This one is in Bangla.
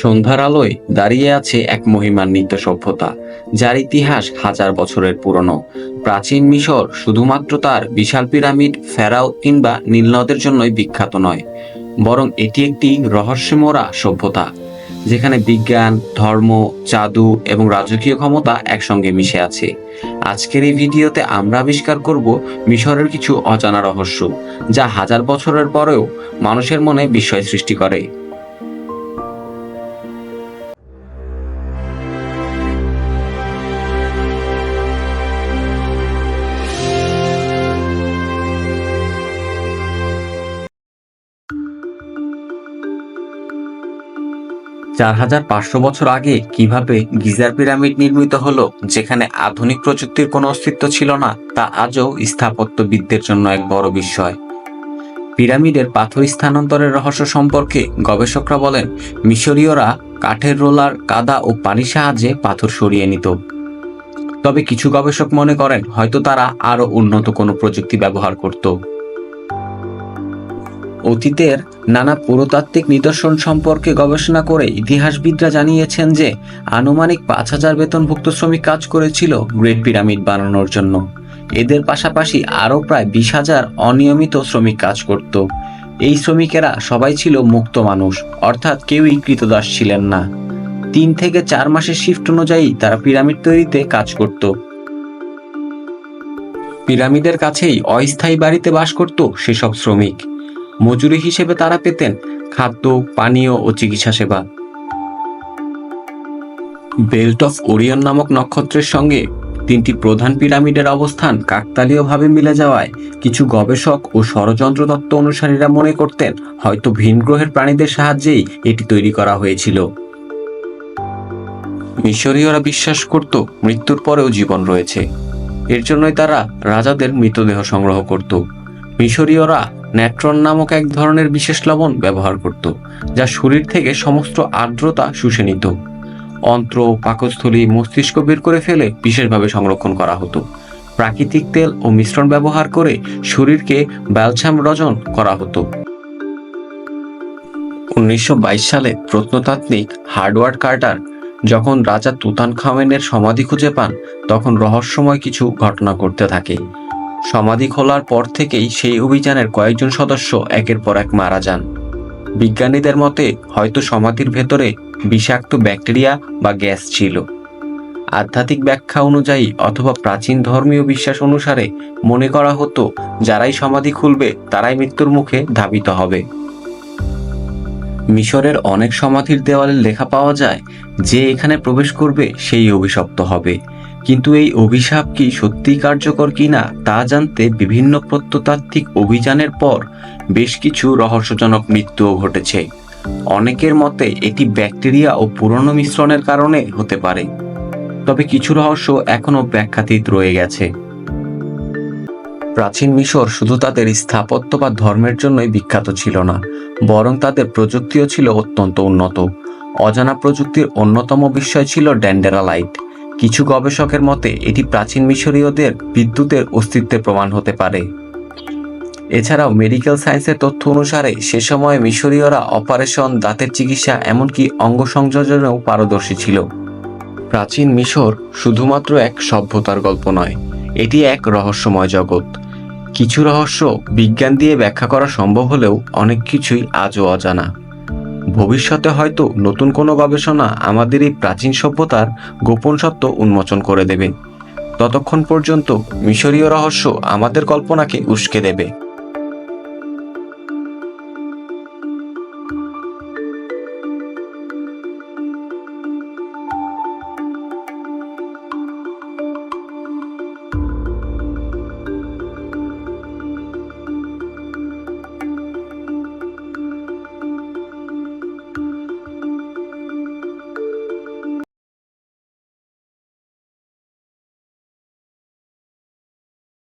সন্ধ্যার আলোয় দাঁড়িয়ে আছে এক মহিমান্বিত সভ্যতা, যার ইতিহাস হাজার বছরের পুরনো। প্রাচীন মিশর শুধুমাত্র তার বিশাল পিরামিড, ফেরাও কিংবা নীলনদের জন্যই বিখ্যাত নয়, বরং এটি একটি রহস্যমোড়া সভ্যতা, যেখানে বিজ্ঞান, ধর্ম, জাদু এবং রাজকীয় ক্ষমতা একসঙ্গে মিশে আছে। আজকের এই ভিডিওতে আমরা আবিষ্কার করব মিশরের কিছু অজানা রহস্য, যা হাজার বছরের পরেও মানুষের মনে বিস্ময় সৃষ্টি করে। চার হাজার পাঁচশো বছর আগে কীভাবে গিজার পিরামিড নির্মিত হলো, যেখানে আধুনিক প্রযুক্তির কোনো অস্তিত্ব ছিল না, তা আজও স্থাপত্যবিদদের জন্য এক বড় বিস্ময়। পিরামিডের পাথর স্থানান্তরের রহস্য সম্পর্কে গবেষকরা বলেন, মিশরীয়রা কাঠের রোলার, কাদা ও পানির সাহায্যে পাথর সরিয়ে নিত। তবে কিছু গবেষক মনে করেন, হয়তো তারা আরও উন্নত কোনো প্রযুক্তি ব্যবহার করত। অতীতের নানা পুরাতাত্ত্বিক নিদর্শন সম্পর্কে গবেষণা করে ইতিহাসবিদরা জানিয়েছেন যে, আনুমানিক পাঁচ হাজার বেতনভুক্ত শ্রমিক কাজ করেছিল গ্রেট পিরামিড বানানোর জন্য। এদের পাশাপাশি আরও প্রায় বিশ হাজার অনিয়মিত শ্রমিক কাজ করত। এই শ্রমিকেরা সবাই ছিল মুক্ত মানুষ, অর্থাৎ কেউই কৃতদাস ছিলেন না। তিন থেকে চার মাসের শিফট অনুযায়ী তারা পিরামিড তৈরিতে কাজ করত। পিরামিডের কাছেই অস্থায়ী বাড়িতে বাস করত সেসব শ্রমিক। মজুরি হিসেবে তারা পেতেন খাদ্য, পানীয় ও চিকিৎসা সেবা। বেল্ট অফ ওরিয়ন নামক নক্ষত্রের সঙ্গে তিনটি প্রধান পিরামিডের অবস্থান কাকতালীয়ভাবে মিলে যাওয়ায় কিছু গবেষক ও ষড়যন্ত্র তত্ত্ব অনুসারীরা মনে করতেন হয়তো ভিন গ্রহের প্রাণীদের সাহায্যেই এটি তৈরি করা হয়েছিল। মিশরীয়রা বিশ্বাস করত মৃত্যুর পরেও জীবন রয়েছে। এর জন্যই তারা রাজাদের মৃতদেহ সংগ্রহ করত। মিশরীয়রা ন্যাট্রন নামক এক ধরনের বিশেষ লবণ ব্যবহার করত, যা শরীর থেকে সমস্ত আর্দ্রতা শুষে নিত। অন্ত্র, পাকস্থলী, মস্তিষ্ক বের করে ফেলে বিশেষভাবে সংরক্ষণ করা হতো। প্রাকৃতিক তেল ও মিশ্রণ ব্যবহার করে শরীরকে ব্যালছাম রজন করা হতো। উনিশশো বাইশ সালে প্রত্নতাত্ত্বিক হার্ডওয়ার্ড কার্টার যখন রাজা তুতান খামেনের সমাধি খুঁজে পান, তখন রহস্যময় কিছু ঘটনা ঘটতে থাকে। সমাধি খোলার পর থেকেই সেই অভিযানের কয়েকজন সদস্য একের পর এক মারা যান। বিজ্ঞানীদের মতে, হয়তো সমাধির ভেতরে বিষাক্ত ব্যাকটেরিয়া বা গ্যাস ছিল। আধ্যাত্মিক ব্যাখ্যা অনুযায়ী অথবা প্রাচীন ধর্মীয় বিশ্বাস অনুসারে মনে করা হতো, যারাই সমাধি খুলবে, তারাই মৃত্যুর মুখে ধাবিত হবে। মিশরের অনেক সমাধির দেওয়ালে লেখা পাওয়া যায়, যে এখানে প্রবেশ করবে, সেই অভিশপ্ত হবে। কিন্তু এই অভিশাপ কি সত্যিই কার্যকর কিনা তা জানতে বিভিন্ন প্রত্নতাত্ত্বিক অভিযানের পর বেশ কিছু রহস্যজনক মৃত্যুও ঘটেছে। অনেকের মতে এটি ব্যাকটেরিয়া ও পুরনো মিশ্রণের কারণে হতে পারে। তবে কিছু রহস্য এখনও ব্যাখ্যাতীত রয়ে গেছে। প্রাচীন মিশর শুধু তাদের স্থাপত্য বা ধর্মের জন্যই বিখ্যাত ছিল না, বরং তাদের প্রযুক্তিও ছিল অত্যন্ত উন্নত। অজানা প্রযুক্তির অন্যতম বিষয় ছিল ড্যান্ডেরালাইট। কিছু গবেষকের মতে, এটি প্রাচীন মিশরীয়দের বিদ্যুতের অস্তিত্বের প্রমাণ হতে পারে। এছাড়াও মেডিকেল সায়েন্সের তথ্য অনুসারে, সে সময় মিশরীয়রা অপারেশন, দাঁতের চিকিৎসা, এমনকি অঙ্গ সংযোজনেও পারদর্শী ছিল। প্রাচীন মিশর শুধুমাত্র এক সভ্যতার গল্প নয়, এটি এক রহস্যময় জগৎ। কিছু রহস্য বিজ্ঞান দিয়ে ব্যাখ্যা করা সম্ভব হলেও অনেক কিছুই আজও অজানা। ভবিষ্যতে হয়তো নতুন কোনো গবেষণা আমাদের এই প্রাচীন সভ্যতার গোপন সত্য উন্মোচন করে দেবে। ততক্ষণ পর্যন্ত মিশরীয় রহস্য আমাদের কল্পনাকে উস্কে দেবে।